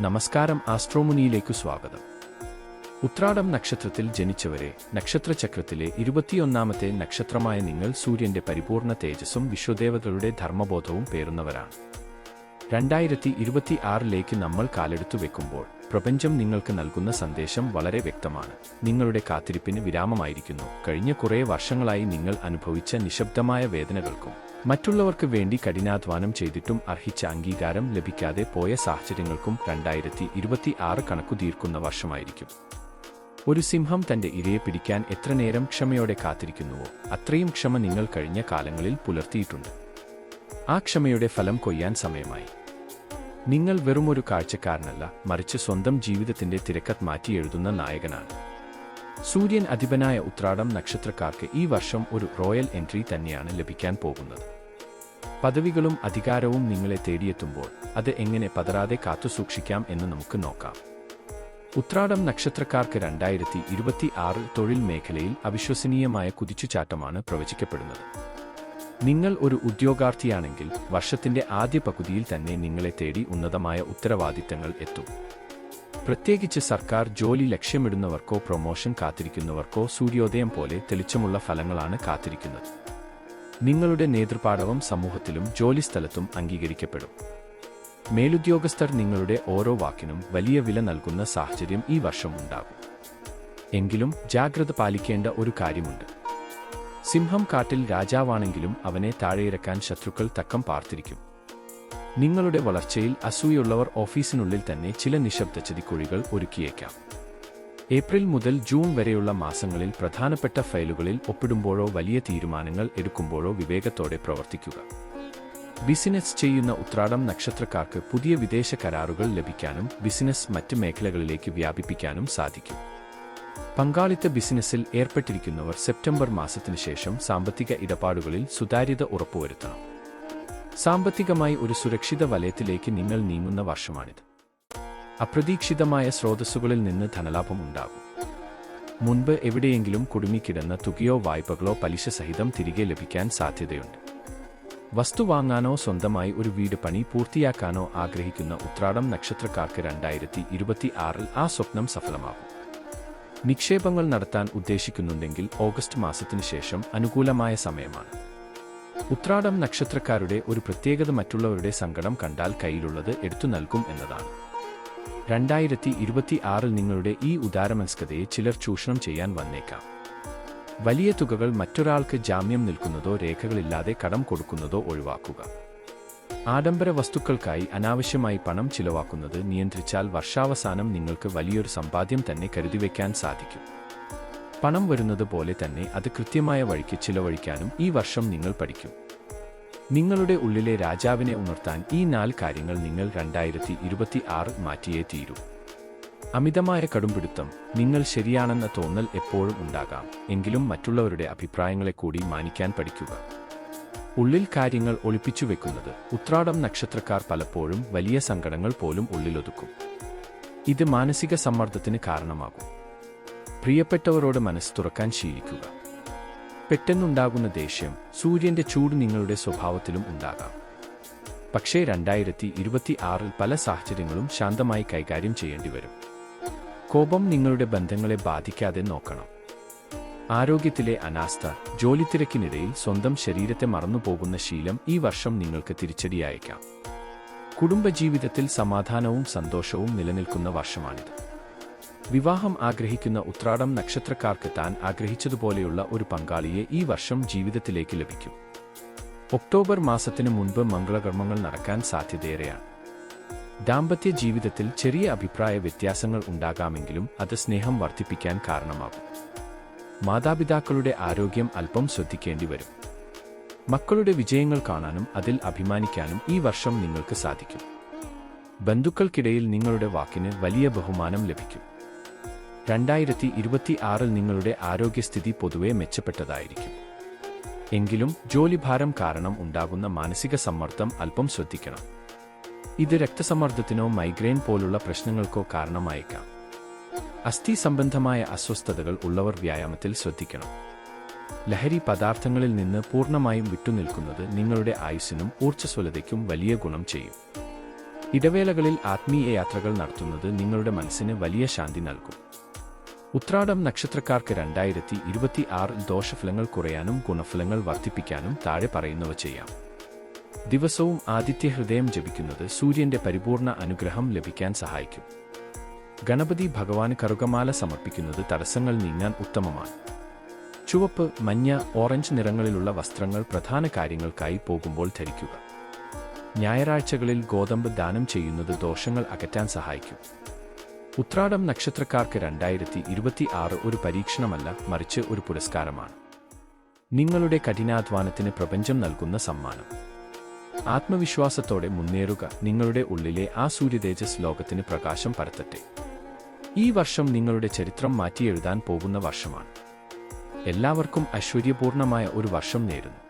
നമസ്കാരം ആസ്ട്രോമുനിയിലേക്കു സ്വാഗതം. ഉത്രാടം നക്ഷത്രത്തിൽ ജനിച്ചവരെ നക്ഷത്രചക്രത്തിലെ ഇരുപത്തിയൊന്നാമത്തെ നക്ഷത്രമായ നിങ്ങൾ സൂര്യന്റെ പരിപൂർണ തേജസ്സും വിശ്വദേവതകളുടെ ധർമ്മബോധവും പേറുന്നവരാണ്. രണ്ടായിരത്തി ഇരുപത്തി ആറിലേക്ക് നമ്മൾ കാലെടുത്തു വെക്കുമ്പോൾ പ്രപഞ്ചം നിങ്ങൾക്ക് നൽകുന്ന സന്ദേശം വളരെ വ്യക്തമാണ്. നിങ്ങളുടെ കാത്തിരിപ്പിന് വിരാമമായിരിക്കുന്നു. കഴിഞ്ഞ കുറേ വർഷങ്ങളായി നിങ്ങൾ അനുഭവിച്ച നിശബ്ദമായ വേദനകൾക്കും മറ്റുള്ളവർക്ക് വേണ്ടി കഠിനാധ്വാനം ചെയ്തിട്ടും അർഹിച്ച അംഗീകാരം ലഭിക്കാതെ പോയ സാഹചര്യങ്ങൾക്കും രണ്ടായിരത്തി ഇരുപത്തി ആറ് കണക്കു തീർക്കുന്ന വർഷമായിരിക്കും. ഒരു സിംഹം തന്റെ ഇരയെ പിടിക്കാൻ എത്ര നേരം ക്ഷമയോടെ കാത്തിരിക്കുന്നുവോ അത്രയും ക്ഷമ നിങ്ങൾ കഴിഞ്ഞ കാലങ്ങളിൽ പുലർത്തിയിട്ടുണ്ട്. ആ ക്ഷമയുടെ ഫലം കൊയ്യാൻ സമയമായി. നിങ്ങൾ വെറുമൊരു കാഴ്ചക്കാരനല്ല മറിച്ച് സ്വന്തം ജീവിതത്തിന്റെ തിരക്കത്ത് മാറ്റി എഴുതുന്ന നായകനാണ്. സൂര്യൻ അധിപനായ ഉത്രാടം നക്ഷത്രക്കാർക്ക് ഈ വർഷം ഒരു റോയൽ എൻട്രി തന്നെയാണ് ലഭിക്കാൻ പോകുന്നത്. പദവികളും അധികാരവും നിങ്ങളെ തേടിയെത്തുമ്പോൾ അത് എങ്ങനെ പതറാതെ കാത്തുസൂക്ഷിക്കാം എന്ന് നമുക്ക് നോക്കാം. ഉത്രാടം നക്ഷത്രക്കാർക്ക് രണ്ടായിരത്തി ഇരുപത്തി ആറ് തൊഴിൽ മേഖലയിൽ അവിശ്വസനീയമായ കുതിച്ചുചാട്ടമാണ് പ്രവചിക്കപ്പെടുന്നത്. നിങ്ങൾ ഒരു ഉദ്യോഗാർത്ഥിയാണെങ്കിൽ വർഷത്തിന്റെ ആദ്യ പകുതിയിൽ തന്നെ നിങ്ങളെ തേടി ഉന്നതമായ ഉത്തരവാദിത്തങ്ങൾ എത്തും. പ്രത്യേകിച്ച് സർക്കാർ ജോലി ലക്ഷ്യമിടുന്നവർക്കോ പ്രൊമോഷൻ കാത്തിരിക്കുന്നവർക്കോ സൂര്യോദയം പോലെ തെളിച്ചമുള്ള ഫലങ്ങളാണ് കാത്തിരിക്കുന്നത്. നിങ്ങളുടെ നേതൃപാടവം സമൂഹത്തിലും ജോലിസ്ഥലത്തും അംഗീകരിക്കപ്പെടും. മേലുദ്യോഗസ്ഥർ നിങ്ങളുടെ ഓരോ വാക്കിനും വലിയ വില നൽകുന്ന സാഹചര്യം ഈ വർഷം ഉണ്ടാകും. എങ്കിലും ജാഗ്രത പാലിക്കേണ്ട ഒരു കാര്യമുണ്ട്. സിംഹം കാട്ടിൽ രാജാവാണെങ്കിലും അവനെ താഴെയിറക്കാൻ ശത്രുക്കൾ തക്കം പാർത്തിരിക്കും. നിങ്ങളുടെ വളർച്ചയിൽ അസൂയുള്ളവർ ഓഫീസിനുള്ളിൽ തന്നെ ചില നിശബ്ദ ചതിക്കുഴികൾ ഒരുക്കിയേക്കാം. ഏപ്രിൽ മുതൽ ജൂൺ വരെയുള്ള മാസങ്ങളിൽ പ്രധാനപ്പെട്ട ഫയലുകളിൽ ഒപ്പിടുമ്പോഴോ വലിയ തീരുമാനങ്ങൾ എടുക്കുമ്പോഴോ വിവേകത്തോടെ പ്രവർത്തിക്കുക. ബിസിനസ് ചെയ്യുന്ന ഉത്രാടം നക്ഷത്രക്കാർക്ക് പുതിയ വിദേശ കരാറുകൾ ലഭിക്കാനും ബിസിനസ് മറ്റ് മേഖലകളിലേക്ക് വ്യാപിപ്പിക്കാനും സാധിക്കും. പങ്കാളിത്ത ബിസിനസ്സിൽ ഏർപ്പെട്ടിരിക്കുന്നവർ സെപ്റ്റംബർ മാസത്തിനു ശേഷം സാമ്പത്തിക ഇടപാടുകളിൽ സുതാര്യത ഉറപ്പുവരുത്തണം. സാമ്പത്തികമായി ഒരു സുരക്ഷിത വലയത്തിലേക്ക് നിങ്ങൾ നീങ്ങുന്ന വർഷമാണിത്. അപ്രതീക്ഷിതമായ സ്രോതസ്സുകളിൽ നിന്ന് ധനലാഭം ഉണ്ടാകും മുൻപ് എവിടെയെങ്കിലും കുടുങ്ങിക്കിടന്ന തുകയോ വായ്പകളോ പലിശ സഹിതം തിരികെ ലഭിക്കാൻ സാധ്യതയുണ്ട്. വസ്തു വാങ്ങാനോ സ്വന്തമായി ഒരു വീട് പണി പൂർത്തിയാക്കാനോ ആഗ്രഹിക്കുന്ന ഉത്രാടം നക്ഷത്രക്കാർക്ക് രണ്ടായിരത്തി ഇരുപത്തി ആറിൽ ആ സ്വപ്നം സഫലമാകും. നിക്ഷേപങ്ങൾ നടത്താൻ ഉദ്ദേശിക്കുന്നുണ്ടെങ്കിൽ ഓഗസ്റ്റ് മാസത്തിനു ശേഷം അനുകൂലമായ സമയമാണ്. ഉത്രാടം നക്ഷത്രക്കാരുടെ ഒരു പ്രത്യേകത മറ്റുള്ളവരുടെ സങ്കടം കണ്ടാൽ കയ്യിലുള്ളത് എടുത്തു നൽകും എന്നതാണ്. രണ്ടായിരത്തി ഇരുപത്തി ആറിൽ നിങ്ങളുടെ ഈ ഉദാരമനസ്കതയെ ചിലർ ചൂഷണം ചെയ്യാൻ വന്നേക്കാം. വലിയ തുകകൾ മറ്റൊരാൾക്ക് ജാമ്യം നിൽക്കുന്നതോ രേഖകളില്ലാതെ കടം കൊടുക്കുന്നതോ ഒഴിവാക്കുക. ആഡംബര വസ്തുക്കൾക്കായി അനാവശ്യമായി പണം ചിലവാക്കുന്നത് നിയന്ത്രിച്ചാൽ വർഷാവസാനം നിങ്ങൾക്ക് വലിയൊരു സമ്പാദ്യം തന്നെ കരുതിവെക്കാൻ സാധിക്കും. പണം വരുന്നത് പോലെ തന്നെ അത് കൃത്യമായ വഴിക്ക് ചിലവഴിക്കാനും ഈ വർഷം നിങ്ങൾ പഠിക്കും. നിങ്ങളുടെ ഉള്ളിലെ രാജാവിനെ ഉണർത്താൻ ഈ നാല് കാര്യങ്ങൾ നിങ്ങൾ രണ്ടായിരത്തി ഇരുപത്തി ആറ് മാറ്റിയേ തീരൂ. അമിതമായ കടുംപിടുത്തം നിങ്ങൾ ശരിയാണെന്ന തോന്നൽ എപ്പോഴും ഉണ്ടാകാം എങ്കിലും മറ്റുള്ളവരുടെ അഭിപ്രായങ്ങളെ കൂടി മാനിക്കാൻ പഠിക്കുക. ഉള്ളിൽ കാര്യങ്ങൾ ഒളിപ്പിച്ചു വെക്കുന്നത്. ഉത്രാടം നക്ഷത്രക്കാർ പലപ്പോഴും വലിയ സങ്കടങ്ങൾ പോലും ഉള്ളിലൊതുക്കും. ഇത് മാനസിക സമ്മർദ്ദത്തിന് കാരണമാകും. പ്രിയപ്പെട്ടവരോട് മനസ്സ് തുറക്കാൻ ശീലിക്കുക. പെട്ടെന്നുണ്ടാകുന്ന ദേഷ്യം സൂര്യന്റെ ചൂട് നിങ്ങളുടെ സ്വഭാവത്തിലും ഉണ്ടാകാം. പക്ഷേ രണ്ടായിരത്തി ഇരുപത്തി ആറിൽ പല സാഹചര്യങ്ങളും ശാന്തമായി കൈകാര്യം ചെയ്യേണ്ടി വരും കോപം നിങ്ങളുടെ ബന്ധങ്ങളെ ബാധിക്കാതെ നോക്കണം. ആരോഗ്യത്തിലെ അനാസ്ഥ ജോലിത്തിരക്കിനിടയിൽ സ്വന്തം ശരീരത്തെ മറന്നുപോകുന്ന ശീലം ഈ വർഷം നിങ്ങൾക്ക് തിരിച്ചടിയായേക്കാം. കുടുംബജീവിതത്തിൽ സമാധാനവും സന്തോഷവും നിലനിൽക്കുന്ന വർഷമാണിത്. വിവാഹം ആഗ്രഹിക്കുന്ന ഉത്രാടം നക്ഷത്രക്കാർക്ക് താൻ ആഗ്രഹിച്ചതുപോലെയുള്ള ഒരു പങ്കാളിയെ ഈ വർഷം ജീവിതത്തിലേക്ക് ലഭിക്കും. ഒക്ടോബർ മാസത്തിനു മുൻപ് മംഗളകർമ്മങ്ങൾ നടക്കാൻ സാധ്യതയേറെയാണ്. ദാമ്പത്യ ജീവിതത്തിൽ ചെറിയ അഭിപ്രായ വ്യത്യാസങ്ങൾ ഉണ്ടാകാമെങ്കിലും അത് സ്നേഹം വർദ്ധിപ്പിക്കാൻ കാരണമാകും. മാതാപിതാക്കളുടെ ആരോഗ്യം അല്പം ശ്രദ്ധിക്കേണ്ടി വരും. മക്കളുടെ വിജയങ്ങൾ കാണാനും അതിൽ അഭിമാനിക്കാനും ഈ വർഷം നിങ്ങൾക്ക് സാധിക്കും. ബന്ധുക്കൾക്കിടയിൽ നിങ്ങളുടെ വാക്കിന് വലിയ ബഹുമാനം ലഭിക്കും. രണ്ടായിരത്തി ഇരുപത്തി ആറിൽ നിങ്ങളുടെ ആരോഗ്യസ്ഥിതി പൊതുവെ മെച്ചപ്പെട്ടതായിരിക്കും. എങ്കിലും ജോലിഭാരം കാരണം ഉണ്ടാകുന്ന മാനസിക സമ്മർദ്ദം അല്പം ശ്രദ്ധിക്കണം. ഇത് രക്തസമ്മർദ്ദത്തിനോ മൈഗ്രെയിൻ പോലുള്ള പ്രശ്നങ്ങൾക്കോ കാരണമായേക്കാം. അസ്ഥി സംബന്ധമായ അസ്വസ്ഥതകൾ ഉള്ളവർ വ്യായാമത്തിൽ ശ്രദ്ധിക്കണം. ലഹരി പദാർത്ഥങ്ങളിൽ നിന്ന് പൂർണമായും വിട്ടുനിൽക്കുന്നത് നിങ്ങളുടെ ആയുസ്സിനും ഊർജസ്വലതയ്ക്കും വലിയ ഗുണം ചെയ്യും. ഇടവേളകളിൽ ആത്മീയ യാത്രകൾ നടത്തുന്നത് നിങ്ങളുടെ മനസ്സിന് വലിയ ശാന്തി നൽകും. ഉത്രാടം നക്ഷത്രക്കാർക്ക് രണ്ടായിരത്തി ഇരുപത്തി ആറിൽ ദോഷഫലങ്ങൾ കുറയാനും ഗുണഫലങ്ങൾ വർദ്ധിപ്പിക്കാനും താഴെ പറയുന്നവ ചെയ്യാം. ദിവസവും ആദിത്യ ഹൃദയം ജപിക്കുന്നത് സൂര്യന്റെ പരിപൂർണ അനുഗ്രഹം ലഭിക്കാൻ സഹായിക്കും. ഗണപതി ഭഗവാന് കറുകമാല സമർപ്പിക്കുന്നത് തടസ്സങ്ങൾ നീങ്ങാൻ ഉത്തമമാണ്. ചുവപ്പ് മഞ്ഞ ഓറഞ്ച് നിറങ്ങളിലുള്ള വസ്ത്രങ്ങൾ പ്രധാന കാര്യങ്ങൾക്കായി പോകുമ്പോൾ ധരിക്കുക. ഞായറാഴ്ചകളിൽ ഗോതമ്പ് ദാനം ചെയ്യുന്നത് ദോഷങ്ങൾ അകറ്റാൻ സഹായിക്കും. ഉത്രാടം നക്ഷത്രക്കാർക്ക് രണ്ടായിരത്തി ഇരുപത്തി ആറ് ഒരു പരീക്ഷണമല്ല മറിച്ച് ഒരു പുരസ്കാരമാണ്. നിങ്ങളുടെ കഠിനാധ്വാനത്തിന് പ്രപഞ്ചം നൽകുന്ന സമ്മാനം. ആത്മവിശ്വാസത്തോടെ മുന്നേറുക നിങ്ങളുടെ ഉള്ളിലെ ആ സൂര്യതേജസ് ലോകത്തിന് പ്രകാശം പരത്തട്ടെ. ഈ വർഷം നിങ്ങളുടെ ചരിത്രം മാറ്റിയെഴുതാൻ പോകുന്ന വർഷമാണ്. എല്ലാവർക്കും ഐശ്വര്യപൂർണമായ ഒരു വർഷം നേരുന്നു.